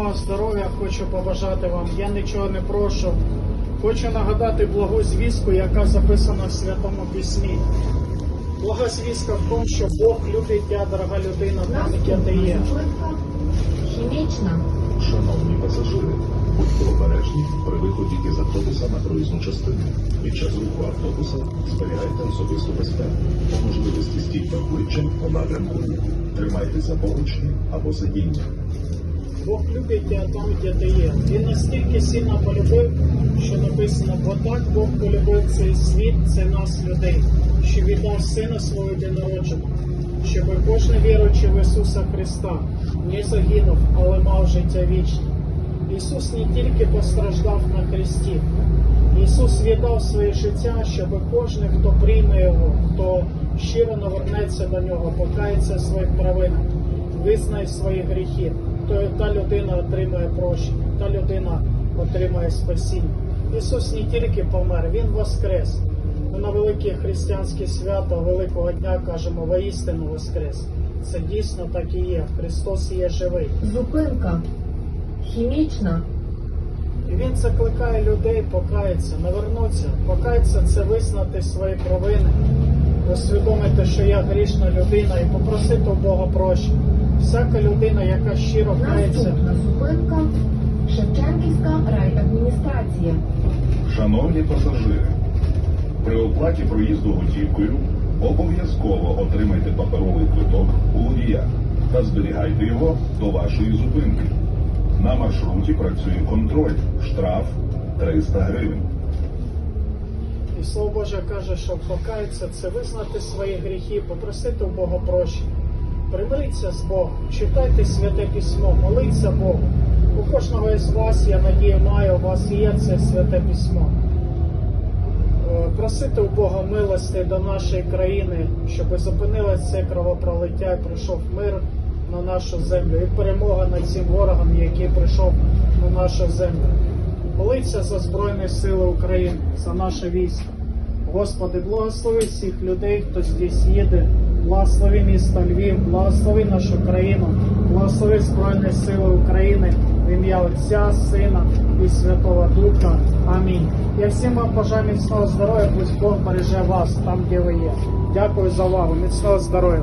міцного здоров'я хочу побажати вам. Я нічого не прошу. Хочу нагадати благу звістку, яка записана в Святому Письмі. Блага звістка в тому, що Бог любить тебе, дорога людина, там, яке ти є. хімічна. Шановні пасажири, будьте обережні при виході із автобуса на проїзну частину. Під час руху автобуса зберігайте особисту безпеку. По можливості стійте обличчям у напрямку. Тримайтеся поручні або сидіння. Бог любить тебе там, де ти є. Він настільки сильно полюбив, що написано, бо так Бог полюбив цей світ, це нас, людей, що віддав Сина свого єдинородженого, щоб кожен віруючий в Ісуса Христа не загинув, але мав життя вічне. Ісус не тільки постраждав на хресті, Ісус віддав своє життя, щоб кожен, хто прийме Його, хто щиро навернеться до нього, покається своїх провинах, визнає свої гріхи, та людина отримає прощення, та людина отримає спасіння. Ісус не тільки помер, Він воскрес. Ми на велике християнське свято Великого Дня кажемо воістину воскрес. Це дійсно так і є. Христос є живий. Зупинка хімічна. І він закликає людей покаятися, навернутися. Покаятися це визнати свої провини, усвідомити, що я грішна людина, і попросити у Бога прощення. Всяка людина, яка щиро кається, Наступна зупинка Шевченківська райадміністрація. Шановні пасажири, при оплаті проїзду готівкою обов'язково отримайте паперовий квиток у водія та зберігайте його до вашої зупинки. На маршруті працює контроль, штраф 300 гривень. І Слово Боже каже, що покаятися це визнати свої гріхи, попросити у Бога прощення. Примиріться з Богом, читайте святе письмо, моліться Богу. У кожного із вас, я надію, маю, у вас є це святе письмо. Е, Просити у Бога милості до нашої країни, щоб зупинилось це кровопролиття і прийшов мир на нашу землю і перемога над цим ворогом, який прийшов на нашу землю. Молиться за Збройні Сили України, за наше військо. Господи, благослови всіх людей, хто здесь їде. Благослови місто Львів, благослови нашу країну, благослови Збройні Сили України в ім'я Отця, Сина і Святого Духа. Амінь. Я всім вам бажаю міцного здоров'я, пусть Бог береже вас там, де ви є. Дякую за увагу. Міцного здоров'я.